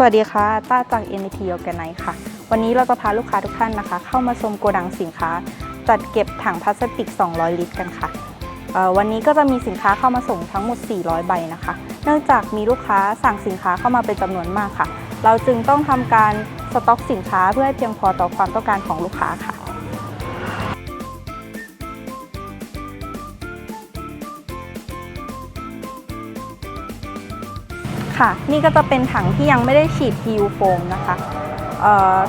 สวัสดีค่ะ ต้าจาก NT Organize ค่ะ วันนี้เราจะพาลูกค้าทุกท่านนะคะ เข้ามาชมโกดังสินค้า จัดเก็บถังพลาสติก 200 ลิตรกันค่ะวันนี้ก็จะมีสินค้าเข้ามาส่งทั้งหมด 400 ใบนะคะ เนื่องจากมีลูกค้าสั่งสินค้าเข้ามาเป็นจำนวนมากค่ะ เราจึงต้องทำการสต็อกสินค้าเพื่อให้เพียงพอต่อความต้องการของลูกค้าค่ะ ค่ะ นี่ก็จะเป็นถังที่ยังไม่ได้ฉีด PU โฟมนะคะ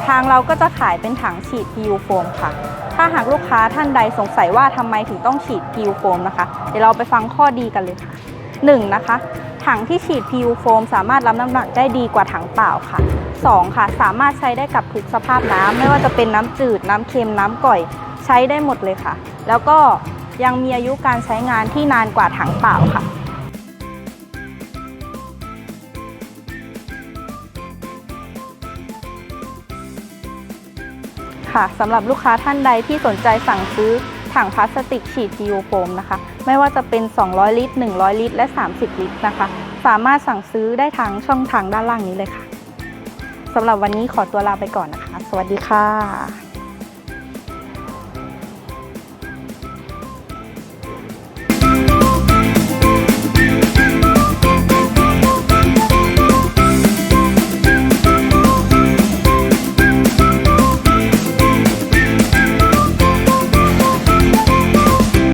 ทางเราก็จะขายเป็นถังฉีด PU โฟมค่ะ ถ้าหากลูกค้าท่านใดสงสัยว่าทำไมถึงต้องฉีด PU โฟมนะคะ เดี๋ยวเราไปฟังข้อดีกันเลยค่ะ 1. นะคะ ถังที่ฉีด PU โฟมสามารถรับน้ำหนักได้ดีกว่าถังเปล่าค่ะ 2. ค่ะ สามารถใช้ได้กับทุกสภาพน้ำไม่ว่าจะเป็นน้ำจืด น้ำเค็ม น้ำก่อยใช้ได้หมดเลยค่ะ แล้วก็ยังมีอายุการใช้งานที่นานกว่าถังเปล่าค่ะ ค่ะสำหรับลูกค้าท่านใดที่สนใจสั่งซื้อถังพลาสติกฉีด PU โฟมนะคะ ไม่ว่าจะเป็น 200 ลิตร 100 ลิตร และ 30 ลิตรนะคะ สามารถสั่งซื้อได้ทางช่องทางด้านล่างนี้เลยค่ะสำหรับวันนี้ขอตัวลาไปก่อนนะคะ สวัสดีค่ะ